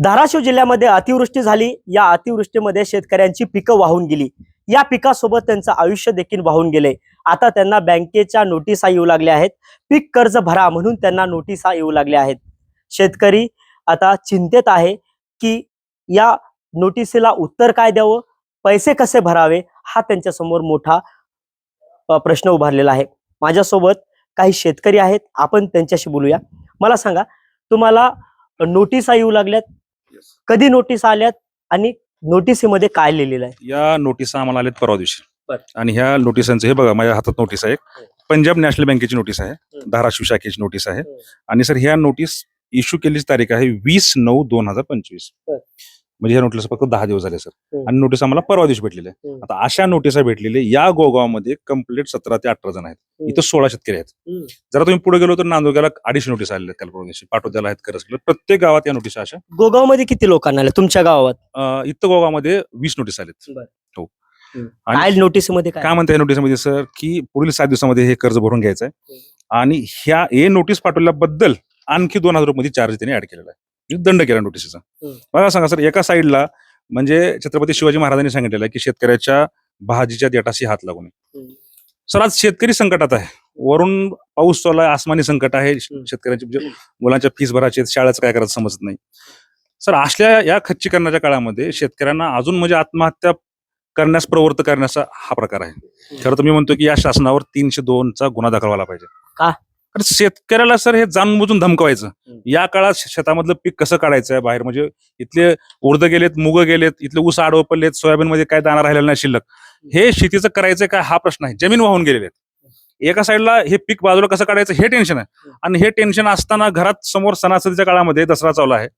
धाराशिव जिल्ह्यामध्ये अतिवृष्टी झाली. या अतिवृष्टीमध्ये शेतकऱ्यांची पिकं वाहून गेली. या पिकासोबत त्यांचं आयुष्य देखील वाहून गेले. आता त्यांना बँकेच्या नोटिसा येऊ लागल्या आहेत. पीक कर्ज भरा म्हणून त्यांना नोटिसा येऊ लागल्या आहेत. शेतकरी आता चिंतेत आहे की या नोटिसीला उत्तर काय द्यावं? पैसे कसे भरावे? हा त्यांच्यासमोर मोठा प्रश्न उभारलेला आहे. माझ्यासोबत काही शेतकरी आहेत. आपण त्यांच्याशी बोलूया. मला सांगा तुम्हाला नोटिसा येऊ लागल्यात? कधी नोटीस आल्यात आणि नोटिसीमध्ये काय लिहिलेलं आहे या नोटिसा आम्हाला आल्यात परवा दिवशी बर. आणि ह्या नोटिसांचं हे बघा माझ्या हातात नोटीस आहे हो. पंजाब नॅशनल बँकेची नोटीस आहे. धाराशिव शाखेची नोटीस आहे. आणि सर ह्या नोटीस इश्यू केलीची तारीख आहे वीस नऊ दोन हजार पंचवीस बर. म्हणजे ह्या नोटीस फक्त दहा दिवस झाले सर. आणि नोटीस आम्हाला परवा दिवशी भेटलेले. आता अशा नोटिसा भेटलेले या गोगावमध्ये कंप्लीट सतरा ते अठरा जण आहेत. इथं सोळा शेतकरी आहेत. जरा तुम्ही पुढे गेलो तर नांदोग्याला अडीचशे नोटीस आलेल्या काल दिवशी पाटोद्याला आहेत करस प्रत्येक गावात या नोटीस अशा. गोगावमध्ये किती लोकांना आले तुमच्या गावात? इथं गोगावमध्ये वीस नोटीस आलेत. हो. आणि- काय नोटीसमध्ये काय? काय म्हणता या नोटीसमध्ये सर? की पुढील सात दिवसामध्ये हे कर्ज भरून घ्यायचं आहे आणि ह्या हे नोटीस पाठवल्याबद्दल आणखी दोन हजार रुपये चार्ज त्यांनी ऍड केलेला आहे. दंड केला नोटीसचा. मला सांगा सर एका साईडला म्हणजे छत्रपती शिवाजी महाराजांनी सांगितलेलं आहे की शेतकऱ्याच्या भाजीच्या देठाशी हात लागू नये. सर आज शेतकरी संकटात आहे वरून पाऊस चालू आहे आसमानी संकट आहे. शेतकऱ्यांची म्हणजे मुलांच्या फीस भरायचे आहेत, शाळेचं काय करायचं समजत नाही सर असल्या या खच्चीकरणाच्या काळामध्ये शेतकऱ्यांना अजून म्हणजे आत्महत्या करण्यास प्रवृत्त करण्याचा हा प्रकार आहे खरं तर मी म्हणतो की या शासनावर तीनशे दोनचा गुन्हा दाखल व्हायला पाहिजे का? कारण शेतकऱ्याला सर हे जाणून बुजून धमकवायचं. या काळात शेतामधलं पीक कसं काढायचं आहे बाहेर? म्हणजे इथले उर्द गेलेत मुग गेलेत इथले ऊस आडवपलेत सोयाबीन मध्ये काय दाना राहिलेला नाही शिल्लक. हे शेतीचं करायचं काय हा प्रश्न आहे. जमीन वाहून गेलेले आहेत एका साईडला हे पीक बाजूला कसं काढायचं? हे टेन्शन आहे. आणि हे टेन्शन असताना घरात समोर सणासुदीच्या काळामध्ये दसरा चालू आहे.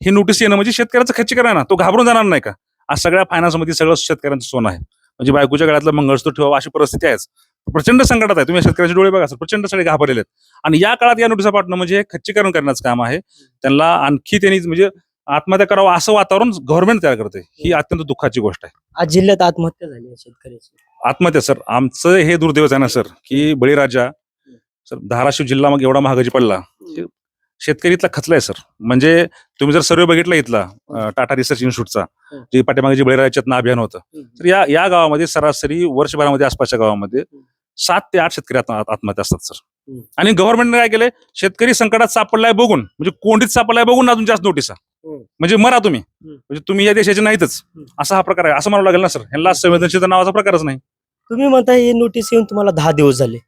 ही नोटीस येणं म्हणजे शेतकऱ्याचं खच्चीकरण आहे ना? तो घाबरून जाणार नाही का? आज सगळ्या फायनान्समध्ये सगळं शेतकऱ्यांचं सोनं आहे. म्हणजे बायकोच्या गळ्यातलं मंगळसूत्र ठेवा अशी परिस्थिती आहेच. प्रचंड संकटात आहे. तुम्ही शेतकऱ्याचे डोळे बघा सर. प्रचंड सगळे घाबरलेले आहेत. आणि या काळात या नोटिसा पाठवणं म्हणजे खच्चीकरण करण्याचं काम आहे. त्यांना आणखी त्यांनी म्हणजे आत्महत्या करावं असं वातावरण गव्हर्नमेंट तयार करते ही अत्यंत दुःखाची गोष्ट आहे. आज जिल्ह्यात आत्महत्या झाली आहे शेतकऱ्याची. आत्महत्या सर. आमचं हे दुर्दैवच आहे ना सर की बळीराजा सर धाराशिव जिल्हा मग एवढा महागाजी पडला. शेतकरी इथला खचलाय सर. म्हणजे तुम्ही जर सर्वे बघितला इथला टाटा रिसर्च इन्स्टिट्यूटचा. जे पाठीमागे जे बळीराजाच्यात अभियान होतं. तर या या गावामध्ये सरासरी वर्षभरामध्ये आसपासच्या गावामध्ये सात ते आठ शेतकरी आत्म- आत्महत्या असतात सर. हम्म. आणि गव्हर्नमेंटने काय केलंय? शेतकरी संकटात सापडलाय बघून म्हणजे कोंडीत सापडलाय बघून अजून जास्त नोटिसा हम्म. म्हणजे मरा तुम्ही. हम्म. म्हणजे तुम्ही या देशाचे नाहीतच. हम्म. असा हा प्रकार आहे. असं म्हणावं लागेल ना सर? ह्यांना संवेदनशीलता नावाचा प्रकारच नाही. तुम्ही म्हणताय ही नोटीस येऊन तुम्हाला दहा दिवस झाले.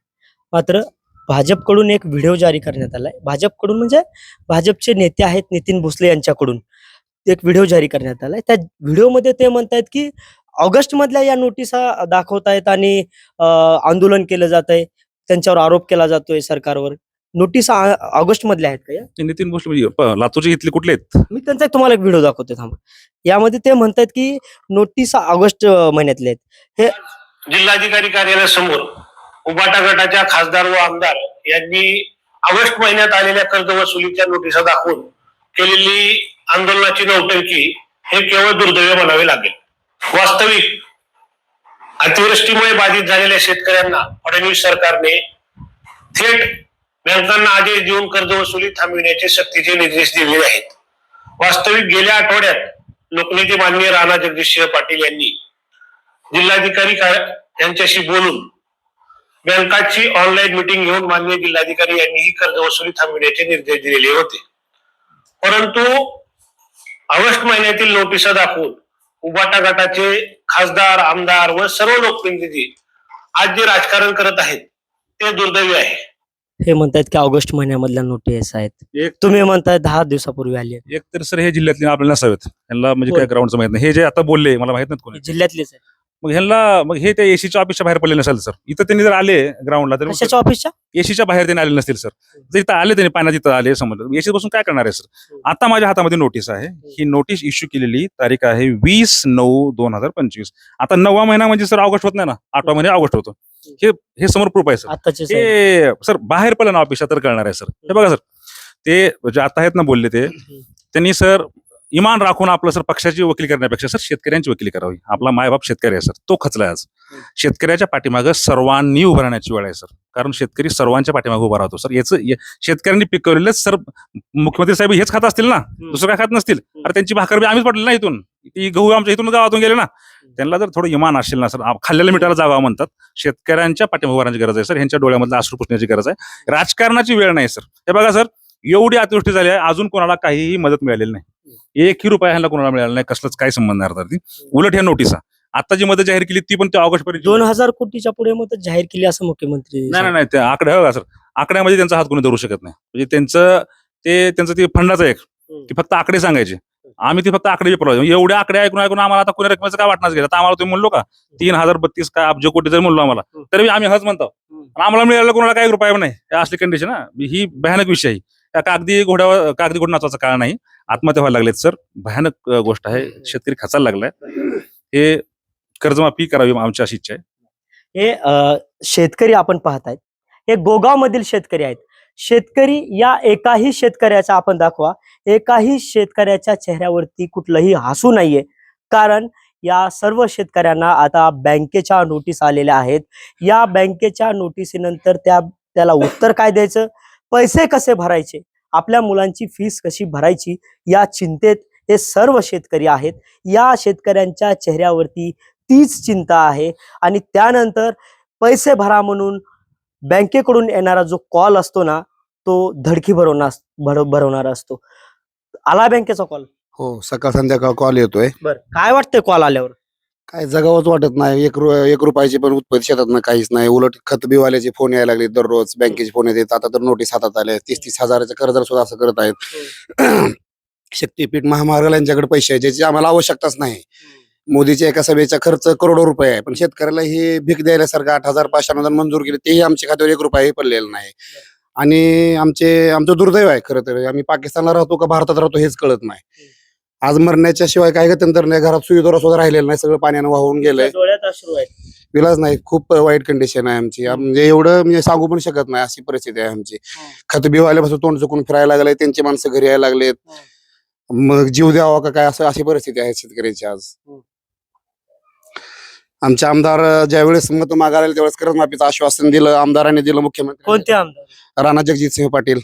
मात्र भाजपकडून एक व्हिडिओ जारी करण्यात आलाय. भाजपकडून म्हणजे भाजपचे नेते आहेत नितीन भोसले यांच्याकडून एक व्हिडिओ जारी करण्यात आलाय. त्या व्हिडिओमध्ये ते म्हणतायत की ऑगस्ट मधल्या या नोटिसा दाखवतायत आणि आंदोलन केलं जात आहे. त्यांच्यावर आरोप केला जातोय सरकारवर. नोटीस ऑगस्ट मधल्या आहेत का या? नितीन भोसले म्हणजे लातूरचे इथले कुठले आहेत? मी त्यांचा एक तुम्हाला एक व्हिडिओ दाखवतो थांबा. यामध्ये ते म्हणतायत की नोटीस ऑगस्ट अं, महिन्यातल्या आहेत. जिल्हाधिकारी कार्यालयासमोर उबाटा गटाच्या खासदार व आमदार यांनी ऑगस्ट महिन्यात आलेल्या कर्ज वसुलीच्या नोटिसा दाखवून केलेली आंदोलनाची नौटंकी हे केवळ दुर्दैव म्हणावे लागेल. वास्तविक अतिवृष्टीमुळे बाधित झालेल्या शेतकऱ्यांना फडणवीस सरकारने थेट बँकांना आदेश देऊन कर्ज वसुली थांबविण्याचे सक्तीचे निर्देश दिलेले आहेत. वास्तविक गेल्या आठवड्यात लोकनेते माननीय राणा जगदीशसिंह पाटील यांनी जिल्हाधिकारी यांच्याशी बोलून बँकाची ऑनलाईन मिटिंग घेऊन माननीय जिल्हाधिकारी यांनी ही कर्ज वसुली थांबविण्याचे निर्देश दिलेले होते. परंतु ऑगस्ट महिन्यातील नोटिसा दाखवून उबाटा गटाचे खासदार आमदार व सर्व लोकप्रतिनिधी आज जे राजकारण करत आहेत ते दुर्दैवी आहे. हे म्हणतायत की ऑगस्ट महिन्यामधल्या नोटीस आहेत एक तुम्ही म्हणताय दहा दिवसापूर्वी आली आहे. एक तर सर हे जिल्ह्यातले आपल्याला नसावेत. यांना म्हणजे काय. ग्राउंडचं माहीत नाही. हे जे आता बोलले मला माहीत नाही कोणी. जिल्ह्यातलेच आहे मग ह्यांना मग हे त्या एसीच्या ऑफिसच्या बाहेर पडले नसेल सर इथं त्यांनी जर आले ग्राउंडला तर कशाच्या ऑफिसच्या एसीच्या बाहेर त्यांनी आले नसतील सर जर इथं आले त्यांनी पाण्यात इथं आले समजलं एसी बसून काय करणार आहे सर आता माझ्या हातामध्ये नोटीस आहे. ही नोटीस इश्यू केलेली तारीख आहे वीस नऊ दोन हजार पंचवीस. आता नववा महिना म्हणजे सर ऑगस्ट होत नाही ना? आठवा महिना ऑगस्ट होतो. हे हे समोर प्रूफ आहे सर. हे सर बाहेर पडलं ना ऑफिसात तर कळणार आहे सर हे बघा सर ते जे आता आहेत ना बोलले ते त्यांनी सर इमान राखून आपलं सर पक्षाची वकील करण्यापेक्षा सर शेतकऱ्यांची वकिली करावी. आपला मायबाप शेतकरी आहे सर. तो खचलाय आज. शेतकऱ्याच्या पाठीमागं सर्वांनी उभं राहण्याची वेळ आहे सर. कारण शेतकरी सर्वांच्या पाठीमागे उभा राहतो सर. याचं शेतकऱ्यांनी पिकवलेलं सर मुख्यमंत्री साहेब हेच खात असतील ना. दुसरं काय खात नसतील. अरे त्यांची भाकर बी आम्हीच पडली ना इथून. ती गहू आमच्या इथून गावातून गेले ना. त्यांना जर थोडं इमान असेल ना सर खाल्लेल्या मिठाला जागा म्हणतात. शेतकऱ्यांच्या पाठीमागे राहण्याची गरज आहे सर. ह्यांच्या डोळ्यामधलं अश्रू पुसण्याची गरज आहे. राजकारणाची वेळ नाही सर. हे बघा सर एवढी अतिवृष्टी झाली आहे. अजून कोणाला काहीही मदत मिळालेली नाही. एकही रुपया ह्यांना कोणाला मिळाला नाही कसलंच काही संबंध नाही अर्थात ती. उलट ह्या नोटिसा आता जी मदत जाहीर केली ती पण त्या ऑगस्ट पर्यंत दोन हजार कोटीच्या पुढे मदत जाहीर केली असं मुख्यमंत्री नाही नाही नाही त्या आकडे बघा सर आकड्यामध्ये त्यांचा हात कोणी धरू शकत नाही. म्हणजे त्यांचं ते त्यांचं ते फंडाचं एक. हम्म. ते फक्त आकडे सांगायचे. आम्ही ते फक्त आकडे पुरवले एवढे आकडे ऐकून ऐकून आम्हाला आता कोणी रकमेचं काय वाटणार गेलं. आता आम्हाला तुम्ही म्हणलो का तीन हजार बत्तीस काय अब्ज कोटी जरी म्हणलो आम्हाला हम्म. तरी आम्ही हज म्हणतो. हम्म. आणि आम्हाला मिळालं कोणाला काही रुपया नाही. हे असली कंडिशन ही भयानक विषय आहे. कागदी घोड्यावर कागदी घोडा काळ नाही. आत्महत्या व्हायला लागलेत सर. भयानक गोष्ट आहे. शेतकरी खचायला लागलाय. हे कर्जमाफी करावी आमची अशी इच्छा आहे. हे शेतकरी आपण पाहतायत. हे गोगाव मधील शेतकरी आहेत. शेतकरी या एकाही शेतकऱ्याचा आपण दाखवा. एकाही शेतकऱ्याच्या चेहऱ्यावरती कुठलंही हसू नाहीये. कारण या सर्व शेतकऱ्यांना आता बँकेच्या नोटीस आलेल्या आहेत. या बँकेच्या नोटीसीनंतर त्या त्याला उत्तर काय द्यायचं? पैसे कसे भरायचे? आपल्या मुलांची फीस कशी भरायची? या चिंतेत हे सर्व शेतकरी आहेत. या शेतकऱ्यांच्या चेहऱ्यावरती तीच चिंता आहे. आणि त्यानंतर पैसे भरा म्हणून बँकेकडून येणारा जो कॉल असतो ना तो धडकी भरवणार भर भरवणारा असतो. आला बँकेचा कॉल हो सकाळ संध्याकाळ कॉल येतोय. बर. काय वाटतंय कॉल आल्यावर? काय जगावंच वाटत नाही. एक रु एक रुपयाची पण उत्पत्ती शेतात काहीच नाही. उलट खत बिवाल्याचे फोन यायला लागले दररोज. बँकेचे फोन येतात. आता तर नोटीस हातात आले. तीस तीस हजाराचे कर्जदार सुद्धा असं करत आहेत. शक्तीपीठ महामार्गाला यांच्याकडे पैसे आहे ज्याची आम्हाला आवश्यकताच नाही. मोदीच्या एका सभेचा खर्च करोडो रुपये आहे. पण शेतकऱ्याला हे भीक द्यायल्यासारखं आठ हजार पाचशे अनुदान मंजूर केले तेही आमच्या खात्यावर एक रुपयाही पडलेला नाही. आणि आमचे आमचं दुर्दैव आहे खरं तर. आम्ही पाकिस्तानला राहतो का भारतात राहतो हेच कळत नाही. आज मरण्याच्या शिवाय काय गत्यंतर नाही घरात सुविधा सुद्धा राहिलेलं नाही सगळं पाण्यानं वाहून गेलंय. डोळ्यात अश्रू आहेत. विलाज नाही खूप वाईट कंडिशन आहे आमची. आम- म्हणजे एवढं म्हणजे सांगू पण शकत नाही अशी परिस्थिती आहे आमची. खत बिवाल्यापासून तोंड चुकून फिरायला लागले त्यांची माणसं घरी यायला लागलेत. मग जीव द्यावा का काय असं अशी परिस्थिती आहे शेतकऱ्याची आज. आमचे आमदार अं, ज्यावेळेस मत मागायला आले त्यावेळेस कर्जमाफीचं आश्वासन दिलं आमदारांनी दिलं मुख्यमंत्री कोणते आमदार? राणा जगजितसिंह पाटील.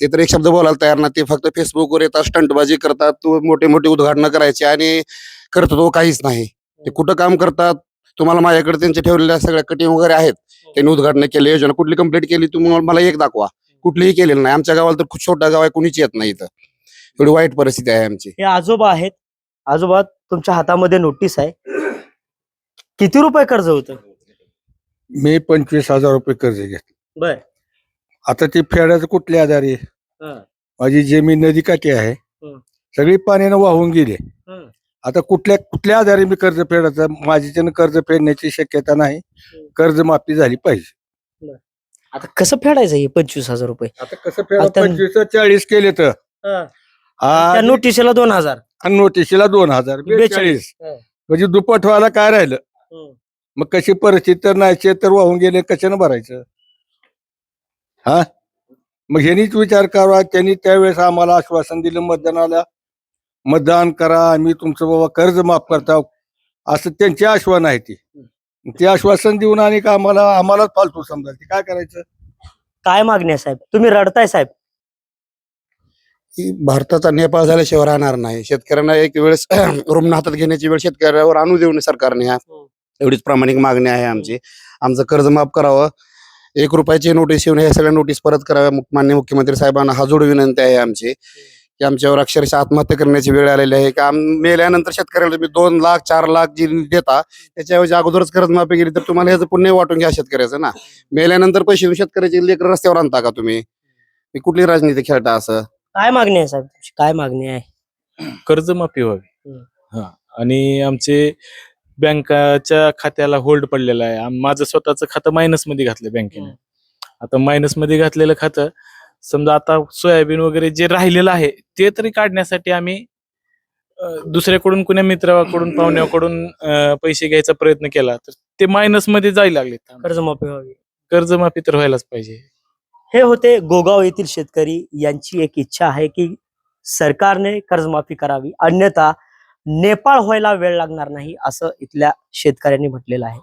ते तर एक शब्द बोलायला तयार ना ते फक्त फेसबुकवर येतात स्टंटबाजी करतात तो मोठे मोठे उद्घाटन करायचे आणि करतो तो काहीच नाही. ते कुठं काम करतात तुम्हाला माझ्याकडे त्यांचे ठेवलेल्या सगळ्या कटिंग वगैरे आहेत. त्यांनी उद्घाटन केले योजना कुठली कंप्लीट केली तुम्ही मला एक दाखवा. कुठलीही केलेलं नाही. आमच्या गावाला तर खूप छोटा गाव आहे कुणीच येत नाही इथं. एवढी वाईट परिस्थिती आहे आमची. हे आजोबा आहेत. आजोबा तुमच्या हातामध्ये नोटीस आहे. किती रुपये कर्ज होतं? मी पंचवीस हजार रुपये कर्ज घेतलं. बर. आता ते फेडायचं कुठल्या आधारे हं. माझी जमीन नदी काठी आहे. हं. सगळी पाण्यानं वाहून गेली. हं. आता कुठल्या कुठल्या आधारे मी कर्ज फेडायचं? माझी त्यानं कर्ज फेडण्याची शक्यता नाही. कर्ज माफी झाली पाहिजे. आता कसं फेडायचं हे पंचवीस हजार रुपये? आता कसं फेडा आता- पंचवीस चाळीस केले तर. त्या नोटिशीला दोन हजार. नोटिशीला दोन हजार. बेचाळीस. हं. म्हणजे दुप्पट व्हायला काय राहिलं? मग कशी परिस्थिती तर नाही शेत तर वाहून गेले कशानं भरायचं? हा? मग ह्यांनीच विचार करावा. त्यांनी त्यावेळेस आम्हाला आश्वासन दिलं मतदानाला. मतदान करा आम्ही तुमचं बाबा कर्ज माफ करता. असं त्यांचे आश्वासन आहे ती. ते आश्वासन देऊन आणि का आम्हाला आम्हालाच फालतू समजा. ते काय करायचं? काय मागणी आहे साहेब? तुम्ही रडताय साहेब. ही भारताचा नेपाळ झाल्याशिवाय राहणार नाही. शेतकऱ्यांना एक वेळेस रुग्ण हातात घेण्याची वेळ शेतकऱ्यावर आणू देऊ नये सरकारने ह्या एवढीच प्रामाणिक मागणी आहे आमची. आमचं कर्ज माफ करावं. एक रुपयाची नोटीस येऊन ह्या सगळ्या नोटीस परत कराव्या. माननीय मुख्यमंत्री साहेबांना हा जोड विनंती आहे आमची की आमच्यावर अक्षरशः आत्महत्या करण्याची वेळ आलेली आहे. की मेल्यानंतर शेतकऱ्याला तुम्ही दोन लाख चार लाख जी देता त्याच्याऐवजी अगोदरच कर्ज माफी केली तर तुम्हाला ह्याचं पुण्य वाटून घ्या शेतकऱ्याचं ना. मेल्यानंतर पैसे देऊन शेतकऱ्याचे लेकर रस्त्यावर आणता का तुम्ही? ही कुठली राजनीती खेळता असं? काय मागणी आहे साहेब तुमची? काय मागणी आहे? कर्जमाफी व्हावी. हा. आणि आमचे बँकाच्या खात्याला होल्ड पडलेला आहे. आम- माझं स्वतःचं खातं मायनसमध्ये घातलं बँकेने. आता मायनसमध्ये घातलेलं खातं समजा आता सोयाबीन वगैरे जे राहिलेलं आहे ते तरी काढण्यासाठी आम्ही अं, दुसऱ्याकडून कुण्या मित्राकडून पाहुण्याकडून अं, पैसे घ्यायचा प्रयत्न केला तर ते मायनसमध्ये जायला लागले कर्जमाफी व्हावी. कर्जमाफी तर व्हायलाच पाहिजे. हे होते गोगाव येथील शेतकरी यांची एक इच्छा आहे की सरकारने कर्जमाफी करावी. अन्यथा नेपाळ व्हायला वेळ लागणार नाही असं इथल्या शेतकऱ्यांनी म्हटलेलं आहे.